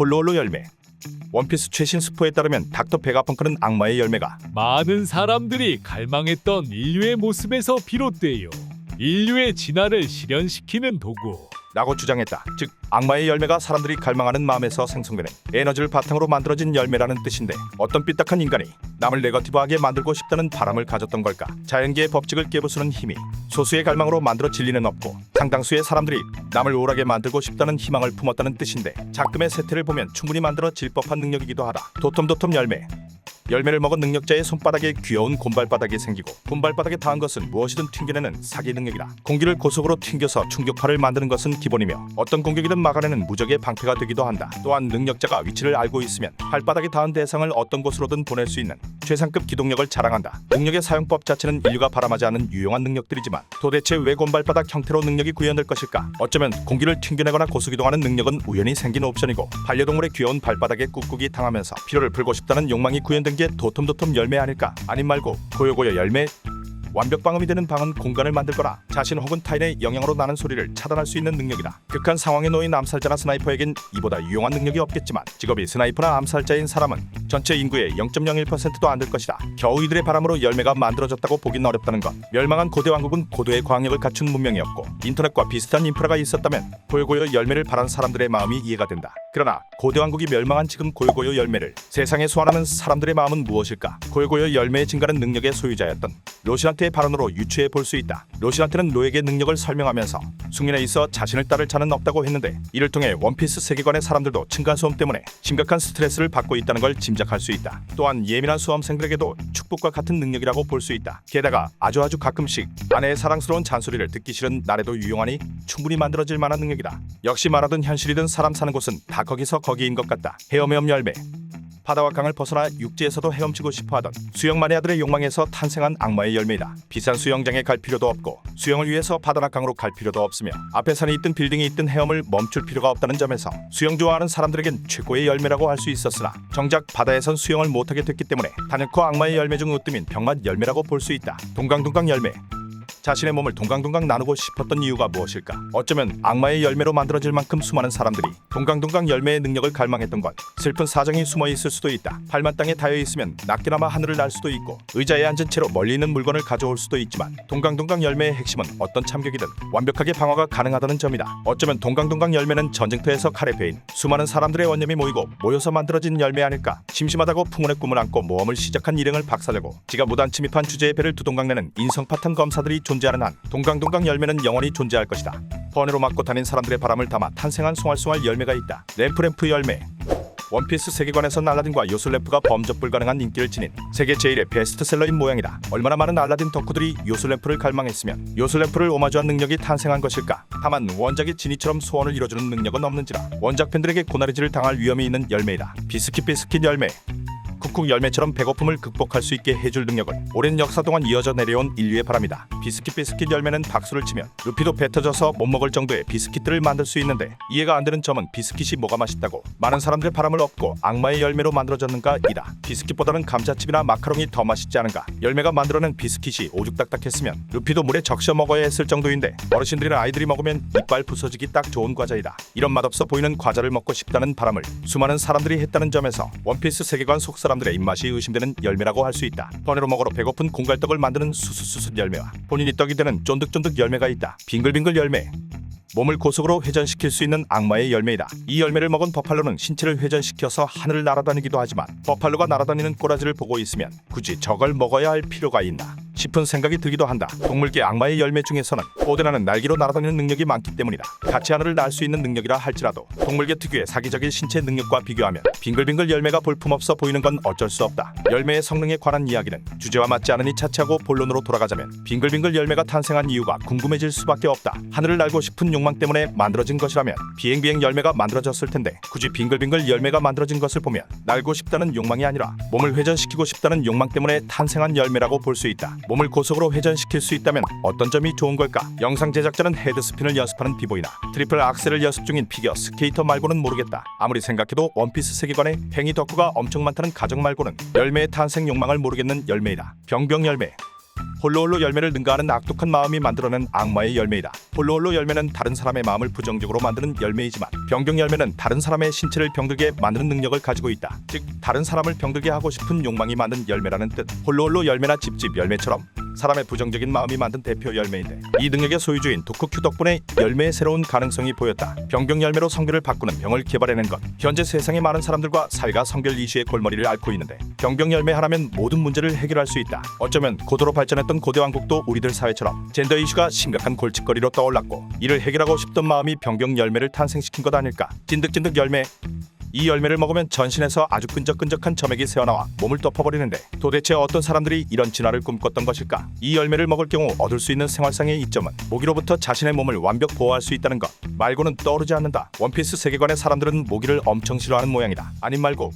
폴로올로 열매 원피스 최신 스포에 따르면 닥터 베가펑크는 악마의 열매가 많은 사람들이 갈망했던 인류의 모습에서 비롯돼요. 인류의 진화를 실현시키는 도구. 라고 주장했다. 즉 악마의 열매가 사람들이 갈망하는 마음에서 생성되는 에너지를 바탕으로 만들어진 열매라는 뜻인데 어떤 삐딱한 인간이 남을 네거티브하게 만들고 싶다는 바람을 가졌던 걸까? 자연계의 법칙을 깨부수는 힘이 소수의 갈망으로 만들어 진리는 없고 상당수의 사람들이 남을 우울하게 만들고 싶다는 희망을 품었다는 뜻인데 작금의 세태를 보면 충분히 만들어 질 법한 능력이기도 하다. 도톰도톰 열매 열매를 먹은 능력자의 손바닥에 귀여운 곰발바닥이 생기고 곰발바닥에 닿은 것은 무엇이든 튕겨내는 사기 능력이다. 공기를 고속으로 튕겨서 충격파를 만드는 것은 기본이며 어떤 공격이든 막아내는 무적의 방패가 되기도 한다. 또한 능력자가 위치를 알고 있으면 발바닥에 닿은 대상을 어떤 곳으로든 보낼 수 있는 최상급 기동력을 자랑한다. 능력의 사용법 자체는 인류가 바람하지 않은 유용한 능력들이지만 도대체 왜 곰발바닥 형태로 능력이 구현될 것일까? 어쩌면 공기를 튕겨내거나 고속이동하는 능력은 우연히 생긴 옵션이고 반려동물의 귀여운 발바닥에 꾹꾹이 당하면서 피로를 풀고 싶다는 욕망이 구현된 게 도톰도톰 열매 아닐까? 아님 말고 고요고요 열매 완벽 방음이 되는 방은 공간을 만들거나 자신 혹은 타인의 영향으로 나는 소리를 차단할 수 있는 능력이다. 극한 상황에 놓인 암살자나 스나이퍼에겐 이보다 유용한 능력이 없겠지만 직업이 스나이퍼나 암살자인 사람은 전체 인구의 0.01%도 안 될 것이다. 겨우 이들의 바람으로 열매가 만들어졌다고 보긴 어렵다는 것. 멸망한 고대 왕국은 고도의 광역을 갖춘 문명이었고 인터넷과 비슷한 인프라가 있었다면 고요고요 열매를 바란 사람들의 마음이 이해가 된다. 그러나 고대 왕국이 멸망한 지금 고요고요 열매를 세상에 소환하는 사람들의 마음은 무엇일까? 고요고요 열매의 증가는 능력의 소유자였던 로신한테의 발언으로 유추해 볼 수 있다. 로신한테는 로에게 능력을 설명하면서 숙련에 있어 자신을 따를 자는 없다고 했는데 이를 통해 원피스 세계관의 사람들도 층간소음 때문에 심각한 스트레스를 받고 있다는 걸 짐작 할 수 있다. 또한 예민한 수험생들에게도 축복과 같은 능력이라고 볼 수 있다. 게다가 아주 아주 가끔씩 아내의 사랑스러운 잔소리를 듣기 싫은 날에도 유용하니 충분히 만들어질 만한 능력이다. 역시 말하든 현실이든 사람 사는 곳은 다 거기서 거기인 것 같다. 헤엄헤엄 열매. 바다와 강을 벗어나 육지에서도 헤엄치고 싶어하던 수영 마니아들의 욕망에서 탄생한 악마의 열매이다. 비싼 수영장에 갈 필요도 없고 수영을 위해서 바다나 강으로 갈 필요도 없으며 앞에 산이 있든 빌딩이 있든 헤엄을 멈출 필요가 없다는 점에서 수영 좋아하는 사람들에겐 최고의 열매라고 할 수 있었으나 정작 바다에선 수영을 못하게 됐기 때문에 단연코 악마의 열매 중 으뜸인 병맛 열매라고 볼 수 있다. 동강동강 열매 자신의 몸을 동강동강 나누고 싶었던 이유가 무엇일까? 어쩌면 악마의 열매로 만들어질 만큼 수많은 사람들이 동강동강 열매의 능력을 갈망했던 건 슬픈 사정이 숨어 있을 수도 있다. 발만 땅에 닿여 있으면 낮게나마 하늘을 날 수도 있고 의자에 앉은 채로 멀리 있는 물건을 가져올 수도 있지만 동강동강 열매의 핵심은 어떤 참격이든 완벽하게 방어가 가능하다는 점이다. 어쩌면 동강동강 열매는 전쟁터에서 칼에 베인 수많은 사람들의 원념이 모이고 모여서 만들어진 열매 아닐까? 심심하다고 풍운의 꿈을 안고 모험을 시작한 일행을 박살내고 지가 무단 침입한 주제의 배를 두동강 내는 인성파탄 검사들이 존재하는 한 동강동강 열매는 영원히 존재할 것이다. 번외로 맞고 다닌 사람들의 바람을 담아 탄생한 송알송알 열매가 있다. 램프램프 열매. 원피스 세계관에선 알라딘과 요술램프가 범접 불가능한 인기를 지닌 세계 제일의 베스트셀러인 모양이다. 얼마나 많은 알라딘 덕후들이 요술램프를 갈망했으면 요술램프를 오마주한 능력이 탄생한 것일까? 다만 원작의 지니처럼 소원을 이뤄주는 능력은 없는지라 원작 팬들에게 고나리질을 당할 위험이 있는 열매이다. 비스킷 비스킷 열매. 쿡쿡 열매처럼 배고픔을 극복할 수 있게 해줄 능력을 오랜 역사 동안 이어져 내려온 인류의 바람이다. 비스킷 비스킷 열매는 박수를 치면 루피도 배 터져서 못 먹을 정도의 비스킷들을 만들 수 있는데 이해가 안 되는 점은 비스킷이 뭐가 맛있다고 많은 사람들의 바람을 얻고 악마의 열매로 만들어졌는가 이다. 비스킷보다는 감자칩이나 마카롱이 더 맛있지 않은가? 열매가 만들어낸 비스킷이 오죽딱딱했으면 루피도 물에 적셔 먹어야 했을 정도인데 어르신들이나 아이들이 먹으면 이빨 부서지기 딱 좋은 과자이다. 이런 맛없어 보이는 과자를 먹고 싶다는 바람을 수많은 사람들이 했다는 점에서 원피스 세계관 속 사람 들의 입맛이 의심되는 열매라고 할 수 있다. 번외로 먹으러 배고픈 공갈떡을 만드는 수수수수 열매와 본인이 떡이 되는 쫀득쫀득 열매가 있다. 빙글빙글 열매. 몸을 고속으로 회전시킬 수 있는 악마의 열매이다. 이 열매를 먹은 버팔로는 신체를 회전시켜서 하늘을 날아다니기도 하지만 버팔로가 날아다니는 꼬라지를 보고 있으면 굳이 저걸 먹어야 할 필요가 있나 싶은 생각이 들기도 한다. 동물계 악마의 열매 중에서는 오데나는 날개로 날아다니는 능력이 많기 때문이다. 같이 하늘을 날 수 있는 능력이라 할지라도 동물계 특유의 사기적인 신체 능력과 비교하면 빙글빙글 열매가 볼품없어 보이는 건 어쩔 수 없다. 열매의 성능에 관한 이야기는 주제와 맞지 않으니 차치하고 본론으로 돌아가자면 빙글빙글 열매가 탄생한 이유가 궁금해질 수밖에 없다. 하늘을 날고 싶은 욕망 때문에 만들어진 것이라면 비행비행 열매가 만들어졌을 텐데 굳이 빙글빙글 열매가 만들어진 것을 보면 날고 싶다는 욕망이 아니라 몸을 회전시키고 싶다는 욕망 때문에 탄생한 열매라고 볼 수 있다. 몸을 고속으로 회전시킬 수 있다면 어떤 점이 좋은 걸까? 영상 제작자는 헤드스핀을 연습하는 비보이나 트리플 악셀을 연습 중인 피겨 스케이터 말고는 모르겠다. 아무리 생각해도 원피스 세계관에 팽이 덕후가 엄청 많다는 가정 말고는 열매의 탄생 욕망을 모르겠는 열매이다. 병병 열매. 홀로홀로 열매를 능가하는 악독한 마음이 만들어낸 악마의 열매이다. 홀로홀로 열매는 다른 사람의 마음을 부정적으로 만드는 열매이지만 병경 열매는 다른 사람의 신체를 병들게 만드는 능력을 가지고 있다. 즉 다른 사람을 병들게 하고 싶은 욕망이 만든 열매라는 뜻. 홀로홀로 열매나 집집 열매처럼 사람의 부정적인 마음이 만든 대표 열매인데 이 능력의 소유주인 도쿠큐 덕분에 열매의 새로운 가능성이 보였다. 병경 열매로 성별을 바꾸는 병을 개발해낸 것. 현재 세상의 많은 사람들과 사회가 성별 이슈의 골머리를 앓고 있는데 병경 열매 하나면 모든 문제를 해결할 수 있다. 어쩌면 고도로 발전했던 고대 왕국도 우리들 사회처럼 젠더 이슈가 심각한 골칫거리로 떠올랐고 이를 해결하고 싶던 마음이 병경 열매를 탄생시킨 것 아닐까. 찐득찐득 열매 이 열매를 먹으면 전신에서 아주 끈적끈적한 점액이 새어나와 몸을 덮어버리는데 도대체 어떤 사람들이 이런 진화를 꿈꿨던 것일까? 이 열매를 먹을 경우 얻을 수 있는 생활상의 이점은 모기로부터 자신의 몸을 완벽 보호할 수 있다는 것 말고는 떠오르지 않는다. 원피스 세계관의 사람들은 모기를 엄청 싫어하는 모양이다. 아님 말고